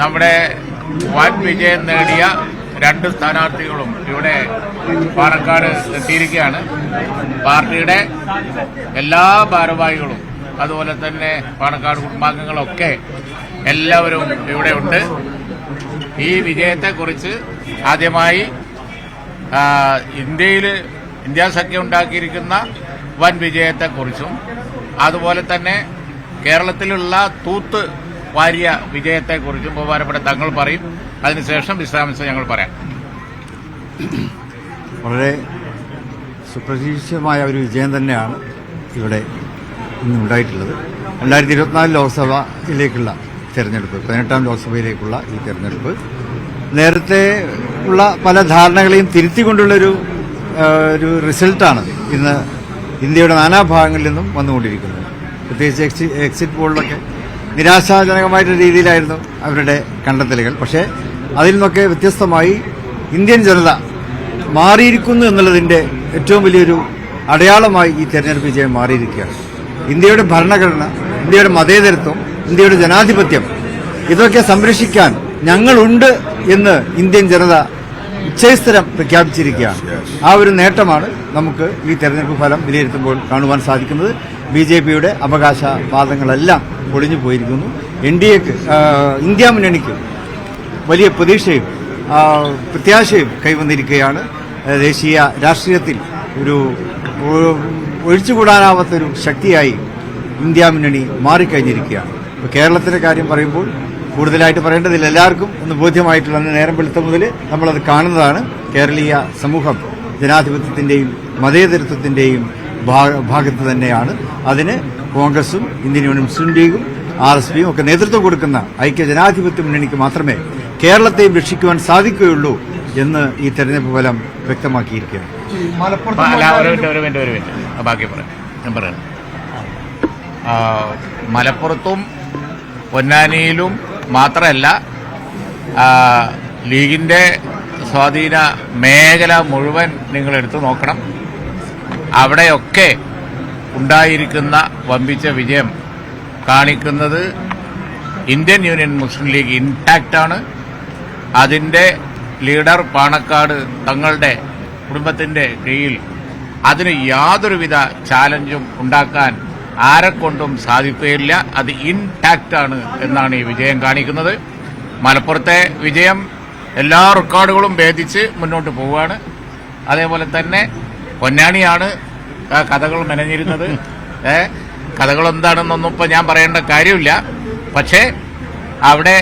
നമ്മുടെ വൻ വിജയം നേടിയ രണ്ട് സ്ഥാനാർത്ഥികളും ഇവിടെ പാലക്കാട് എത്തിയിരിക്കുകയാണ്. പാർട്ടിയുടെ എല്ലാ ഭാരവാഹികളും അതുപോലെ തന്നെ പാലക്കാട് കുടുംബാംഗങ്ങളൊക്കെ എല്ലാവരും ഇവിടെ ഉണ്ട്. ഈ വിജയത്തെക്കുറിച്ച് ആദ്യമായി ഇന്ത്യയിൽ ഇന്ത്യ സഖ്യം ഉണ്ടാക്കിയിരിക്കുന്ന വൻ വിജയത്തെക്കുറിച്ചും അതുപോലെ തന്നെ കേരളത്തിലുള്ള തൂത്ത് വാരിയ വിജയത്തെക്കുറിച്ചും ബഹുമാനപ്പെട്ട തങ്ങൾ പറയും. അതിനുശേഷം വിശദാംശം ഞങ്ങൾ പറയാം. വളരെ സുപ്രതീക്ഷിതമായ ഒരു വിജയം തന്നെയാണ് ഇവിടെ ഇന്നുണ്ടായിട്ടുള്ളത് രണ്ടായിരത്തി ഇരുപത്തിനാല് ലോക്സഭയിലേക്കുള്ള തെരഞ്ഞെടുപ്പ് പതിനെട്ടാം ലോക്സഭയിലേക്കുള്ള ഈ തെരഞ്ഞെടുപ്പ്. നേരത്തെ ഉള്ള പല ധാരണകളെയും തിരുത്തിക്കൊണ്ടുള്ളൊരു ഒരു റിസൾട്ടാണ് ഇന്ന് ഇന്ത്യയുടെ നാനാഭാഗങ്ങളിൽ നിന്നും വന്നുകൊണ്ടിരിക്കുന്നത്. പ്രത്യേകിച്ച് എക്സി- എക്സിറ്റ് പോളിലൊക്കെ നിരാശാജനകമായിട്ടുള്ള രീതിയിലായിരുന്നു അവരുടെ കണ്ടെത്തലുകൾ. പക്ഷേ അതിൽ നിന്നൊക്കെ വ്യത്യസ്തമായി ഇന്ത്യൻ ജനത മാറിയിരിക്കുന്നു എന്നുള്ളതിന്റെ ഏറ്റവും വലിയൊരു അടയാളമായി ഈ തെരഞ്ഞെടുപ്പ് വിജയം മാറിയിരിക്കുകയാണ്. ഇന്ത്യയുടെ ഭരണഘടന ഇന്ത്യയുടെ മതേതരത്വം ഇന്ത്യയുടെ ജനാധിപത്യം ഇതൊക്കെ സംരക്ഷിക്കാൻ ഞങ്ങളുണ്ട് എന്ന് ഇന്ത്യൻ ജനത ഉച്ചസ്ഥരം പ്രഖ്യാപിച്ചിരിക്കുകയാണ്. ആ ഒരു നേട്ടമാണ് നമുക്ക് ഈ തെരഞ്ഞെടുപ്പ് ഫലം വിലയിരുത്തുമ്പോൾ കാണുവാൻ സാധിക്കുന്നത്. ബി ജെ പിയുടെ അവകാശവാദങ്ങളെല്ലാം പൊളിഞ്ഞു പോയിരിക്കുന്നു. എൻ ഡി എക്ക് ഇന്ത്യ മുന്നണിക്ക് വലിയ പ്രതീക്ഷയും പ്രത്യാശയും കൈവന്നിരിക്കുകയാണ്. ദേശീയ രാഷ്ട്രീയത്തിൽ ഒരു ഒഴിച്ചുകൂടാനാവാത്തൊരു ശക്തിയായി ഇന്ത്യ മുന്നണി മാറിക്കഴിഞ്ഞിരിക്കുകയാണ്. ഇപ്പോൾ കേരളത്തിന്റെ കാര്യം പറയുമ്പോൾ കൂടുതലായിട്ട് പറയേണ്ടതില്ല എല്ലാവർക്കും ഒന്ന് ബോധ്യമായിട്ടുള്ള നേരം വെളുത്ത മുതൽ നമ്മളത് കാണുന്നതാണ് കേരളീയ സമൂഹം ജനാധിപത്യത്തിന്റെയും മതേതരത്വത്തിന്റെയും ഭാ- ഭാഗത്ത് തന്നെയാണ്. അതിന് കോൺഗ്രസും ഇന്ത്യൻ യൂണിയൻ മുസ്ലിം ലീഗും ആർ എസ് പിയും ഒക്കെ നേതൃത്വം കൊടുക്കുന്ന ഐക്യ ജനാധിപത്യ മുന്നണിക്ക് മാത്രമേ കേരളത്തെയും രക്ഷിക്കുവാൻ സാധിക്കുകയുള്ളൂ എന്ന് ഈ തെരഞ്ഞെടുപ്പ് ഫലം വ്യക്തമാക്കിയിരിക്കുകയാണ്. മലപ്പുറത്തും പൊന്നാനിയിലും മാത്രമല്ല ആ, ലീഗിന്റെ സ്വാധീന മേഖല മുഴുവൻ നിങ്ങൾ എടുത്തു നോക്കണം. അവിടെയൊക്കെ ഉണ്ടായിരിക്കുന്ന വമ്പിച്ച വിജയം കാണിക്കുന്നത് ഇന്ത്യൻ യൂണിയൻ മുസ്ലിം ലീഗ് ഇൻടാക്റ്റാണ് ആണ്. അതിന്റെ ലീഡർ പാണക്കാട് തങ്ങളുടെ കുടുംബത്തിന്റെ കീഴിൽ അതിന് യാതൊരുവിധ ചാലഞ്ചും ഉണ്ടാക്കാൻ ആരെക്കൊണ്ടും സാധിക്കുകയില്ല. അത് ഇൻടാക്റ്റാണ് എന്നാണ് ഈ വിജയം കാണിക്കുന്നത്. മലപ്പുറത്തെ വിജയം എല്ലാ റെക്കോർഡുകളും ഭേദിച്ച് മുന്നോട്ട് പോവുകയാണ്. അതേപോലെ തന്നെ പൊന്നാനിയാണ് ആ കഥകൾ മെനഞ്ഞിരുന്നത്. ഏ കഥകൾ എന്താണെന്നൊന്നും ഇപ്പം ഞാൻ പറയേണ്ട കാര്യമില്ല. പക്ഷേ അവിടെ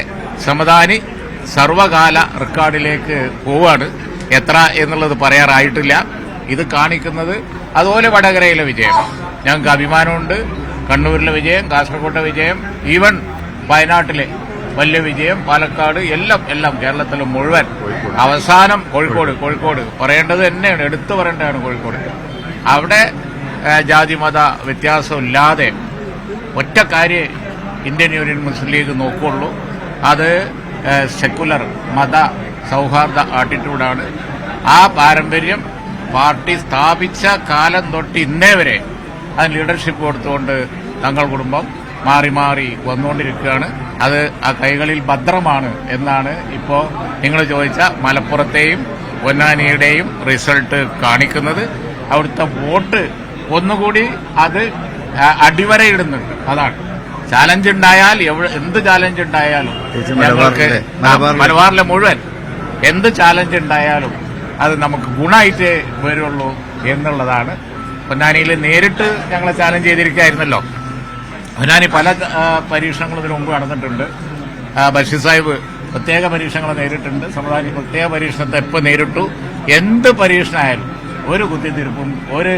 സമദാനി സർവകാല റെക്കോർഡിലേക്ക് പോവാണ്. എത്ര എന്നുള്ളത് പറയാറായിട്ടില്ല. ഇത് കാണിക്കുന്നത് അതുപോലെ വടകരയിലെ വിജയം. ഞങ്ങൾക്ക് അഭിമാനമുണ്ട്. കണ്ണൂരിലെ വിജയം കാസർഗോട്ടെ വിജയം ഈവൻ വയനാട്ടിലെ വലിയ വിജയം പാലക്കാട് എല്ലാം എല്ലാം കേരളത്തിൽ മുഴുവൻ. അവസാനം കോഴിക്കോട് കോഴിക്കോട്. പറയേണ്ടത് തന്നെയാണ് എടുത്തു പറയേണ്ടതാണ് കോഴിക്കോട്. അവിടെ ജാതിമത ജാതി മത വ്യത്യാസമില്ലാതെ ഒറ്റ കാര്യം ഇന്ത്യൻ യൂണിയൻ മുസ്ലിം ലീഗ് നോക്കുള്ളൂ. അത് സെക്കുലർ മത സൗഹാർദ്ദ ആട്ടിറ്റ്യൂഡാണ് ആ പാരമ്പര്യം പാർട്ടി സ്ഥാപിച്ച കാലം തൊട്ട് ഇന്നേ വരെ അതിന് ലീഡർഷിപ്പ് കൊടുത്തുകൊണ്ട് തങ്ങൾ കുടുംബം മാറി മാറി വന്നുകൊണ്ടിരിക്കുകയാണ്. അത് ആ കൈകളിൽ ഭദ്രമാണ് എന്നാണ് ഇപ്പോൾ നിങ്ങൾ ചോദിച്ച മലപ്പുറത്തെയും പൊന്നാനിയുടെയും റിസൾട്ട് കാണിക്കുന്നത്. അവിടുത്തെ വോട്ട് ഒന്നുകൂടി അത് അടിവരയിടുന്നുണ്ട്. അതാണ്. ചാലഞ്ച് ഉണ്ടായാൽ എന്ത് ചാലഞ്ച് ഉണ്ടായാലും ഞങ്ങൾക്ക് മലബാറിലെ മുഴുവൻ എന്ത് ചാലഞ്ച് ഉണ്ടായാലും അത് നമുക്ക് ഗുണമായിട്ടേ വരുള്ളൂ എന്നുള്ളതാണ്. പൊന്നാനിയിൽ നേരിട്ട് ഞങ്ങളെ ചാലഞ്ച് ചെയ്തിരിക്കുകയായിരുന്നല്ലോ. പൊന്നാനി പല പരീക്ഷണങ്ങളും ഇതിനു മുമ്പ് നടന്നിട്ടുണ്ട്. ബഷീർ സാഹിബ് പ്രത്യേക പരീക്ഷണങ്ങൾ നേരിട്ടുണ്ട്. സമുദായ പ്രത്യേക പരീക്ഷണത്തെ എപ്പോൾ നേരിട്ടു? എന്ത് പരീക്ഷണമായാലും ഒരു കുത്തിത്തിരിപ്പും ഒരു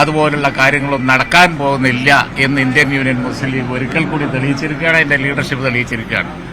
അതുപോലുള്ള കാര്യങ്ങളും നടക്കാൻ പോകുന്നില്ല എന്ന് ഇന്ത്യൻ യൂണിയൻ മുസ്ലിം ലീഗ് ഒരിക്കൽ കൂടി തെളിയിച്ചിരിക്കുകയാണ്. അതിന്റെ ലീഡർഷിപ്പ് തെളിയിച്ചിരിക്കുകയാണ്.